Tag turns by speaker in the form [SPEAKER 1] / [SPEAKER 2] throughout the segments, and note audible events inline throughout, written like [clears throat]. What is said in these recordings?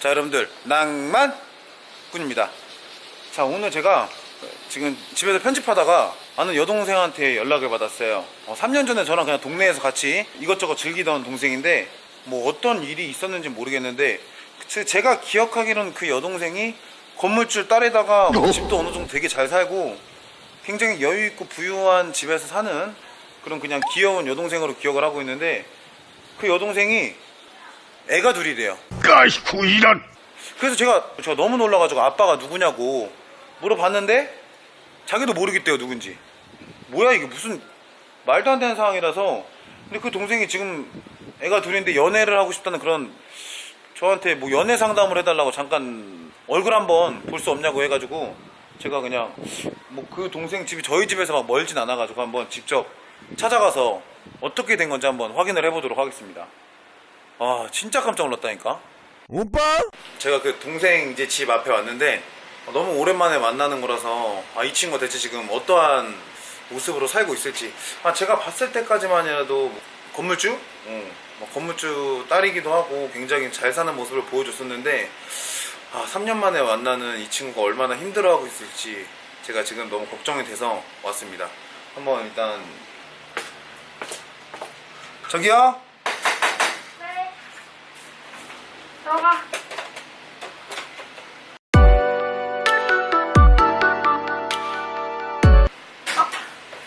[SPEAKER 1] 자 여러분들 낭만꾼입니다. 자 오늘 제가 지금 집에서 편집하다가 아는 여동생한테 연락을 받았어요. 어, 3년 전에 저랑 그냥 동네에서 같이 이것저것 즐기던 동생인데 뭐 어떤 일이 있었는지 모르겠는데 그- 제가 기억하기로는 그 여동생이 건물줄 딸에다가 뭐 집도 어느 정도 되게 잘 살고 굉장히 여유 있고 부유한 집에서 사는 그런 그냥 귀여운 여동생으로 기억을 하고 있는데 그 여동생이 애가 둘이래요
[SPEAKER 2] 아이쿠 이런.
[SPEAKER 1] 그래서 제가 제가 너무 놀라가지고 아빠가 누구냐고 물어봤는데 자기도 모르겠대요 누군지. 뭐야 이게 무슨 말도 안 되는 상황이라서. 근데 그 동생이 지금 애가 둘인데 연애를 하고 싶다는 그런 저한테 뭐 연애 상담을 해달라고 잠깐 얼굴 한번 볼 수 없냐고 해가지고 제가 그냥 뭐 그 동생 집이 저희 집에서 막 멀진 않아가지고 한번 직접 찾아가서 어떻게 된 건지 한번 확인을 해보도록 하겠습니다 아 진짜 깜짝 놀랐다니까
[SPEAKER 2] 오빠
[SPEAKER 1] 제가 그 동생 이제 집 앞에 왔는데 너무 오랜만에 만나는 거라서 아, 이 친구가 대체 지금 어떠한 모습으로 살고 있을지 아, 제가 봤을 때까지만 해도 건물주? 응. 뭐 건물주 딸이기도 하고 굉장히 잘 사는 모습을 보여줬었는데 아, 3년 만에 만나는 이 친구가 얼마나 힘들어하고 있을지 제가 지금 너무 걱정이 돼서 왔습니다 한번 일단 저기요?
[SPEAKER 3] 네. 들어가.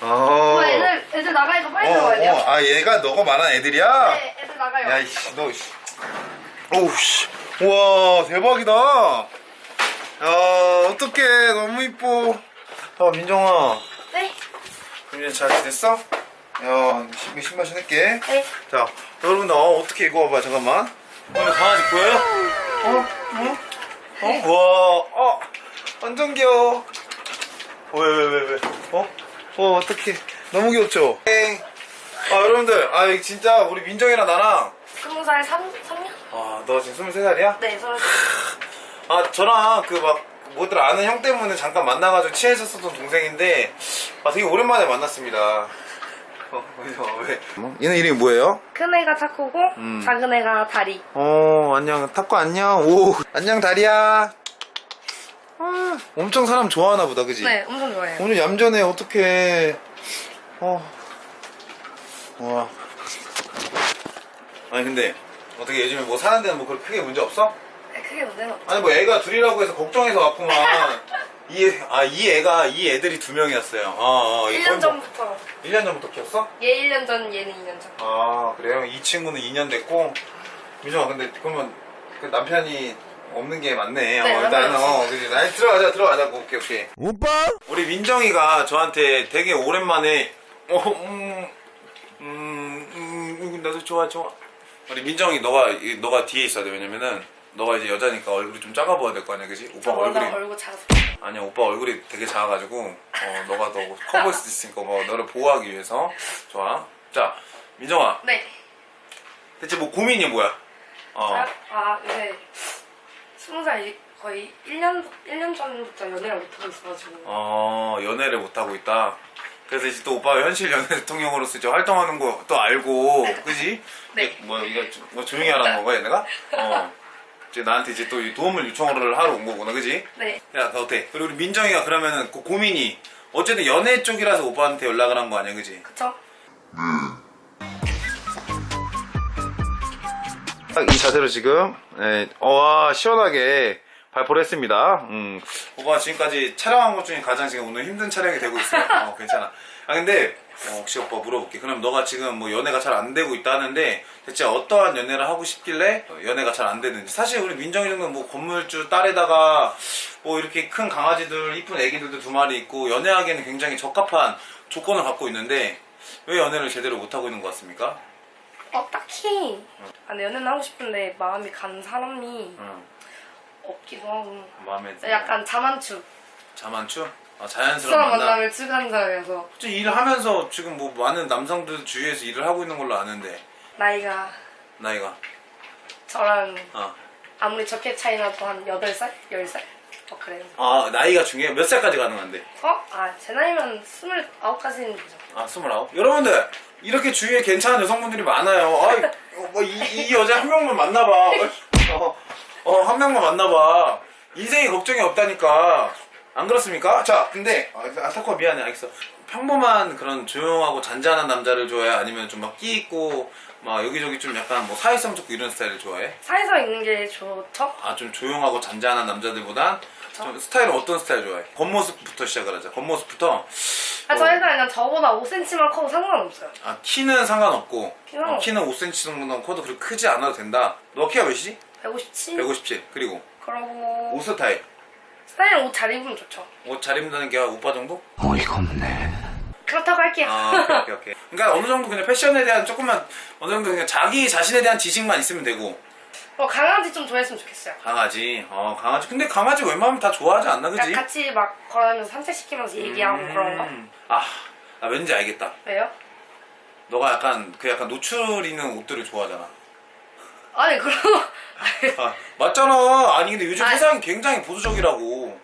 [SPEAKER 1] 어,
[SPEAKER 3] 어, 애들 애들 나가니까 빨리 들어가야 돼요.
[SPEAKER 1] 어, 아 얘가 너가 말한 애들이야?
[SPEAKER 3] 네, 애들 나가요.
[SPEAKER 1] 야, 이씨, 너, 씨. 어우, 씨. 우와, 대박이다. 야, 어떡해. 너무 이뻐. 아, 민정아.
[SPEAKER 3] 네.
[SPEAKER 1] 민정 잘 지냈어? 야, 신발, 신발 신을게.
[SPEAKER 3] 네.
[SPEAKER 1] 자, 여러분들, 어, 어떻게 입고 와봐, 잠깐만. 오늘 강아지 보여요? 어? 어? 어? 와, 어, 완전 귀여워. 왜, 왜, 왜, 왜? 어? 어, 어떡해. 너무 귀엽죠? 땡. 아, 여러분들, 아, 이거 진짜 우리 민정이랑 나랑,
[SPEAKER 3] 스무 살 삼, 삼 년?
[SPEAKER 1] 아, 너 지금 23살이야?
[SPEAKER 3] 네, 서른.
[SPEAKER 1] 아, 저랑 그 막, 뭐들 아는 형 때문에 잠깐 만나가지고 친해졌었던 동생인데, 아, 되게 오랜만에 만났습니다. 어? 왜? 얘는 이름이 뭐예요?
[SPEAKER 3] 큰 애가 타코고
[SPEAKER 1] 음.
[SPEAKER 3] 작은 애가 다리.
[SPEAKER 1] 어, 안녕. 타코 안녕. 오, 안녕, 다리야. 아, 엄청 사람 좋아하나 보다, 그지?
[SPEAKER 3] 네, 엄청 좋아해요.
[SPEAKER 1] 오늘 얌전해, 어떡해. 어. 와. 아니, 근데, 어떻게 요즘에 뭐 사는 데는 뭐 그렇게 크게 문제 없어?
[SPEAKER 3] 네, 크게 문제는 없죠.
[SPEAKER 1] 아니, 뭐 애가 둘이라고 해서 걱정해서 왔구만. 이, 애- 아, 이 애가, 이 애들이 두 명이었어요. 어, 어, 이
[SPEAKER 3] 1년
[SPEAKER 1] 거의 뭐-
[SPEAKER 3] 전부터.
[SPEAKER 1] 1년 전부터 키웠어?
[SPEAKER 3] 얘 1년 전, 얘는 2년 전.
[SPEAKER 1] 아, 그래요? 이 친구는 2년 됐고. 민정아, 근데 그러면 그 남편이 없는 게 맞네.
[SPEAKER 3] 네,
[SPEAKER 1] 어, 일단,
[SPEAKER 3] 남편이
[SPEAKER 1] 어, 그지. 아니, 들어가자, 들어가자고. 오케이, 오케이.
[SPEAKER 2] 오빠
[SPEAKER 1] 우리 민정이가 저한테 되게 오랜만에, 어, 음, 음, 음, 나도 좋아, 좋아. 우리 민정이 너가, 이- 너가 뒤에 있어야 돼. 왜냐면은, 너가 이제 여자니까 얼굴이 좀 작아 보여야 될 거 아니야, 그지?
[SPEAKER 3] 저
[SPEAKER 1] 오빠 얼굴이.
[SPEAKER 3] 얼굴 작아서.
[SPEAKER 1] 아니야, 오빠 얼굴이 되게 작아가지고, 어, 너가 더 커 보일 수도 있으니까, 뭐, 너를 보호하기 위해서. 좋아. 자, 민정아.
[SPEAKER 3] 네.
[SPEAKER 1] 대체 뭐 고민이 뭐야? 어.
[SPEAKER 3] 아, 아, 이제 스무 살 거의 1년, 1년 전부터 연애를 못하고 있어가지고.
[SPEAKER 1] 어, 연애를 못하고 있다. 그래서 이제 또 오빠가 현실 연애 대통령으로서 이제 활동하는 거 또 알고, 그지?
[SPEAKER 3] 네.
[SPEAKER 1] 뭐, 이거 좀- 뭐 조용히 하라는 건가, 얘네가? 어. 이제 나한테 이제 또 이 도움을 요청을 하러 온 거구나, 그지?
[SPEAKER 3] 네.
[SPEAKER 1] 야, 너 어때? 그리고 우리 민정이가 그러면은 그 고민이, 어쨌든 연애 쪽이라서 오빠한테 연락을 한 거 아니야, 그지?
[SPEAKER 3] 그쵸?
[SPEAKER 1] 딱 이 자세로 지금 예, 와 시원하게 발포를 했습니다. 음, 오빠 지금까지 촬영한 것 중에 가장 지금 오늘 힘든 촬영이 되고 있어요. [laughs] 어, 괜찮아. 아 근데 어, 혹시 오빠 물어볼게. 그럼 너가 지금 뭐 연애가 잘 안 되고 있다는데 대체 어떠한 연애를 하고 싶길래 어, 연애가 잘 안 되는지. 사실 우리 민정이 정도는 뭐 건물주 딸에다가 뭐 이렇게 큰 강아지들 이쁜 애기들도 두 마리 있고 연애하기에는 굉장히 적합한 조건을 갖고 있는데 왜 연애를 제대로 못 하고 있는 것 같습니까?
[SPEAKER 3] 어, 딱히. 아, 근데 연애는 하고 싶은데 마음이 가는 사람이
[SPEAKER 1] 응,
[SPEAKER 3] 없기도 하고.
[SPEAKER 1] 마음에 드는.
[SPEAKER 3] 약간 자만추.
[SPEAKER 1] 자만추? 아, 자연스러운
[SPEAKER 3] 수상
[SPEAKER 1] 만남.
[SPEAKER 3] 만남을 추구하는 사람이어서.
[SPEAKER 1] 솔직히 일을 하면서 지금 뭐 많은 남성들 주위에서 일을 하고 있는 걸로 아는데
[SPEAKER 3] 나이가
[SPEAKER 1] 나이가
[SPEAKER 3] 저랑
[SPEAKER 1] 아,
[SPEAKER 3] 아무리 적게 차이 나도 한 8살? 10살? 어, 그래요.
[SPEAKER 1] 아 나이가 중요해 몇 살까지 가능한데
[SPEAKER 3] 어? 아, 제 나이면 29까지는 되죠.
[SPEAKER 1] 아 스물아홉 여러분들 이렇게 주위에 괜찮은 여성분들이 많아요 아이 어, 뭐 이, 이 여자 한 명만 만나봐 어, 어, 한한 명만 만나봐. 인생에 걱정이 없다니까. 안 그렇습니까? 자, 근데 아, 아타코 미안해, 알겠어. 평범한 그런 조용하고 잔잔한 남자를 좋아해? 아니면 좀 막 끼 있고 막 여기저기 좀 약간 뭐 사회성 좋고 이런 스타일을 좋아해?
[SPEAKER 3] 사이서 있는 게 좋죠?
[SPEAKER 1] 아 좀 조용하고 잔잔한 남자들보단 좀 스타일은 어떤 스타일 좋아해? 겉모습부터 시작을 하자. 겉모습부터
[SPEAKER 3] 아, 저 그냥 저보다 5cm만 커도 상관없어요.
[SPEAKER 1] 아 키는 상관없고
[SPEAKER 3] 키는
[SPEAKER 1] 어, 키는 5cm 정도는 커도 그렇게 크지 않아도 된다. 너 키가 몇이지?
[SPEAKER 3] 157?
[SPEAKER 1] 157. 그리고
[SPEAKER 3] 그러고
[SPEAKER 1] 옷 스타일.
[SPEAKER 3] 스타일은 옷잘 입으면 좋죠.
[SPEAKER 1] 옷 잘 입는다는 게 오빠 정도?
[SPEAKER 2] 어이가 없네.
[SPEAKER 3] 그렇다고 할게요.
[SPEAKER 1] 아 오케이 오케이 오케이. 그러니까 어느 정도 그냥 패션에 대한 조금만 어느 정도 그냥 자기 자신에 대한 지식만 있으면 되고
[SPEAKER 3] 어, 강아지 좀 좋아했으면 좋겠어요.
[SPEAKER 1] 강아지 어 강아지 근데 강아지 웬만하면 다 좋아하지 않나 그지?
[SPEAKER 3] 그러니까 같이 막 걸으면서 산책시키면서 얘기하고 그런 거.
[SPEAKER 1] 음. 아, 나 왠지 알겠다.
[SPEAKER 3] 왜요?
[SPEAKER 1] 너가 약간 그 약간 노출 있는 옷들을 좋아하잖아.
[SPEAKER 3] 아니 그럼
[SPEAKER 1] 아, 맞잖아. 아니 근데 요즘
[SPEAKER 3] 아니.
[SPEAKER 1] 세상이 굉장히 보수적이라고.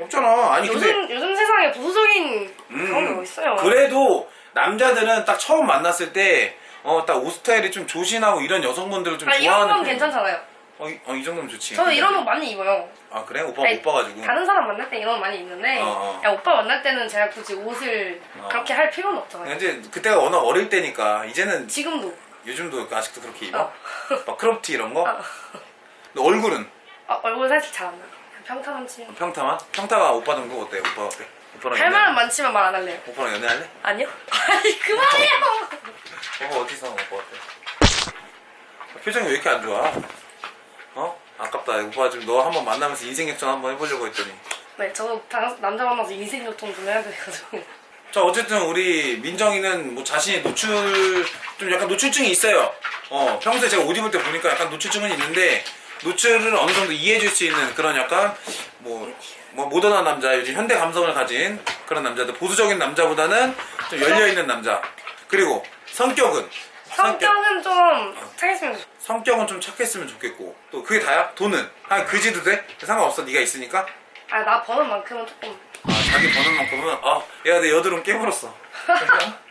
[SPEAKER 1] 없잖아. 아니 근데
[SPEAKER 3] 요즘 요즘 세상에 보수적인
[SPEAKER 1] 음,
[SPEAKER 3] 그런 게뭐 있어요?
[SPEAKER 1] 그래도 남자들은 딱 처음 만났을 때 어, 딱 옷 스타일이 좀 조신하고 이런 여성분들을
[SPEAKER 3] 좀아 이런
[SPEAKER 1] 좋아하는
[SPEAKER 3] 건
[SPEAKER 1] 편이야.
[SPEAKER 3] 괜찮잖아요.
[SPEAKER 1] 어, 이, 어, 이 정도면 좋지.
[SPEAKER 3] 저는 이런 옷 많이 입어요.
[SPEAKER 1] 아, 그래? 오빠
[SPEAKER 3] 아니,
[SPEAKER 1] 못 봐가지고.
[SPEAKER 3] 다른 사람 만날 때 이런 옷 많이 입는데
[SPEAKER 1] 어, 어.
[SPEAKER 3] 야, 오빠 만날 때는 제가 굳이 옷을
[SPEAKER 1] 어.
[SPEAKER 3] 그렇게 할 필요는 없잖아요.
[SPEAKER 1] 이제 그때가 워낙 어릴 때니까 이제는
[SPEAKER 3] 지금도
[SPEAKER 1] 요즘도 아직도 그렇게 입어?
[SPEAKER 3] 어.
[SPEAKER 1] 막 크롭티 이런 거?
[SPEAKER 3] 어.
[SPEAKER 1] 너 얼굴은?
[SPEAKER 3] 어, 얼굴 살짝 잘안 나요. 그냥 평탄한 친.
[SPEAKER 1] 평타만? 평타가 오빠 정도 어때? 오빠 어때? 오빠랑
[SPEAKER 3] 할
[SPEAKER 1] 연애-
[SPEAKER 3] 말은 많지만 말 안 할래요.
[SPEAKER 1] 오빠랑 연애할래?
[SPEAKER 3] 아니요? [laughs] 아니 그만해요.
[SPEAKER 1] 오빠 어디서 오빠 어때? 표정이 왜 이렇게 안 좋아? 어? 아깝다. 오빠 지금 너 한번 만나면서 인생 역전 한번 해보려고 했더니.
[SPEAKER 3] 네, 저도 다- 남자 만나서 인생 요통 좀 해야 돼가지고.
[SPEAKER 1] 자 어쨌든 우리 민정이는 뭐 자신이 노출 좀 약간 노출증이 있어요. 어 평소에 제가 옷 입을 때 보니까 약간 노출증은 있는데 노출을 어느 정도 이해해줄 수 있는 그런 약간 뭐, 뭐 모던한 남자 요즘 현대 감성을 가진 그런 남자들 보수적인 남자보다는 좀 열려 있는 남자 그리고 성격은
[SPEAKER 3] 성격은 좀 착했으면 좋
[SPEAKER 1] 성격은 좀 착했으면 좋겠고 또 그게 다야? 돈은 한 그지도 돼? 상관없어 네가 있으니까
[SPEAKER 3] 아, 나 버는 만큼은 조금.
[SPEAKER 1] 아 자기 버는 만큼은 아야내 여드름 깨물었어.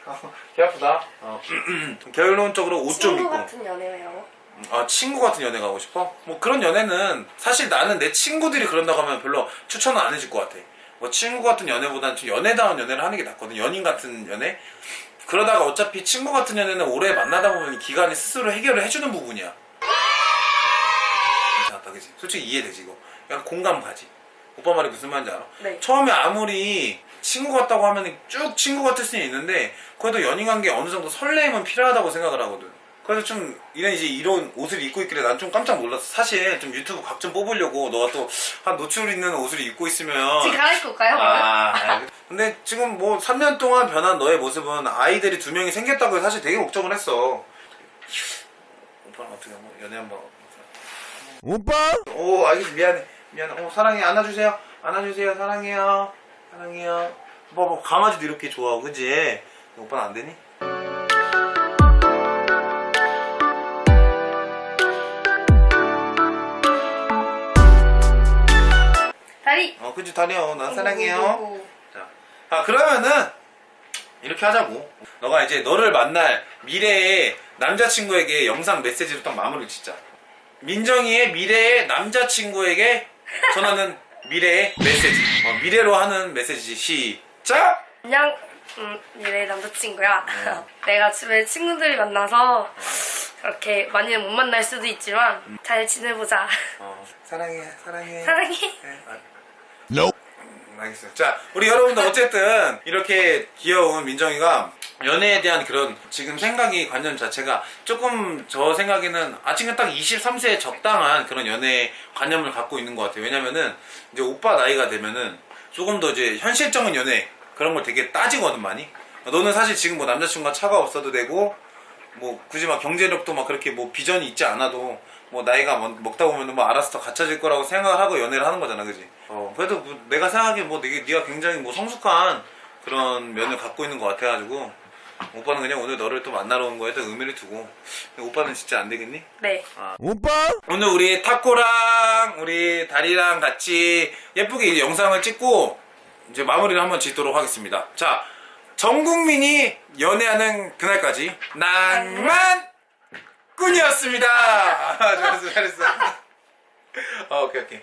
[SPEAKER 1] 어, 개 아프다. 어, [clears throat] 결론적으로 옷 좀
[SPEAKER 3] 친구
[SPEAKER 1] 입고.
[SPEAKER 3] 같은 연애예요.
[SPEAKER 1] 아 친구 같은 연애 가고 싶어? 뭐 그런 연애는 사실 나는 내 친구들이 그런다고 하면 별로 추천은 안 해줄 것 같아. 뭐 친구 같은 연애보다는 좀 연애다운 연애를 하는 게 낫거든. 연인 같은 연애? 그러다가 어차피 친구 같은 연애는 오래 만나다 보면 기간이 스스로 해결을 해주는 부분이야. 괜찮다 그지? 솔직히 이해되지 이거 약간 공감 가지 오빠 말이 무슨 말인지 알아?
[SPEAKER 3] 네.
[SPEAKER 1] 처음에 아무리 친구 같다고 하면 쭉 친구 같을 수는 있는데 그래도 연인 관계에 어느 정도 설레임은 필요하다고 생각을 하거든 그래서 좀 이런 이제 이런 옷을 입고 있길래 난 좀 깜짝 놀랐어 사실 좀 유튜브 각 좀 뽑으려고 너가 또 한 노출 있는 옷을 입고 있으면
[SPEAKER 3] 지금 갈아입고 올까요? 그러면?
[SPEAKER 1] 아, 근데 지금 뭐 3년 동안 변한 너의 모습은 아이들이 두 명이 생겼다고 해서 사실 되게 걱정을 했어. 오빠랑 어떻게 한번 연애 한번.
[SPEAKER 2] 오빠?
[SPEAKER 1] 오, 알겠어. 미안해. 미안해. 어, 사랑해. 안아주세요. 안아주세요. 사랑해요. 사랑해요. 뭐, 뭐, 강아지도 이렇게 좋아하고, 그지? 오빠는 안 되니?
[SPEAKER 3] 다리.
[SPEAKER 1] 어, 그지? 다리요. 난 사랑해요. 자, 아 그러면은 이렇게 하자고. 너가 이제 너를 만날 미래의 남자친구에게 영상 메시지로 딱 마무리를 짓자. 민정이의 미래의 남자친구에게 전하는 미래의 메시지. 어, 미래로 하는 메시지 시작.
[SPEAKER 3] 안녕. 음, 미래 남자친구야.
[SPEAKER 1] 어. [laughs]
[SPEAKER 3] 내가 집에 친구들이 만나서 그렇게 많이는 못 만날 수도 있지만 잘 지내보자.
[SPEAKER 1] 어, 사랑해, 사랑해.
[SPEAKER 3] 사랑해.
[SPEAKER 1] 네, 아,
[SPEAKER 2] Nope.
[SPEAKER 1] 알겠어요. 자, 우리 여러분들 어쨌든 이렇게 귀여운 민정이가 연애에 대한 그런 지금 생각이 관념 자체가 조금 저 생각에는 아직은 딱 23세에 적당한 그런 연애 관념을 갖고 있는 것 같아요. 왜냐면은 이제 오빠 나이가 되면은 조금 더 이제 현실적인 연애 그런 걸 되게 따지거든 많이. 너는 사실 지금 뭐 남자친구가 차가 없어도 되고 뭐 굳이 막 경제력도 막 그렇게 뭐 비전이 있지 않아도 뭐 나이가 먹- 먹다 보면 뭐 알아서 더 갖춰질 거라고 생각을 하고 연애를 하는 거잖아, 그지? 어 그래도 뭐 내가 생각하기엔 뭐 되게 네가 굉장히 뭐 성숙한 그런 면을 갖고 있는 것 같아가지고 오빠는 그냥 오늘 너를 또 만나러 온 거에 또 의미를 두고 오빠는 진짜 안 되겠니?
[SPEAKER 3] 네.
[SPEAKER 2] 오빠?
[SPEAKER 1] 오늘 우리 타코랑 우리 다리랑 같이 예쁘게 이제 영상을 찍고 이제 마무리를 한번 짓도록 하겠습니다. 자, 전 국민이 연애하는 그날까지 낭만 꾼이었습니다. 아, [laughs] 잘했어, 잘했어. 어, 오케이 오케이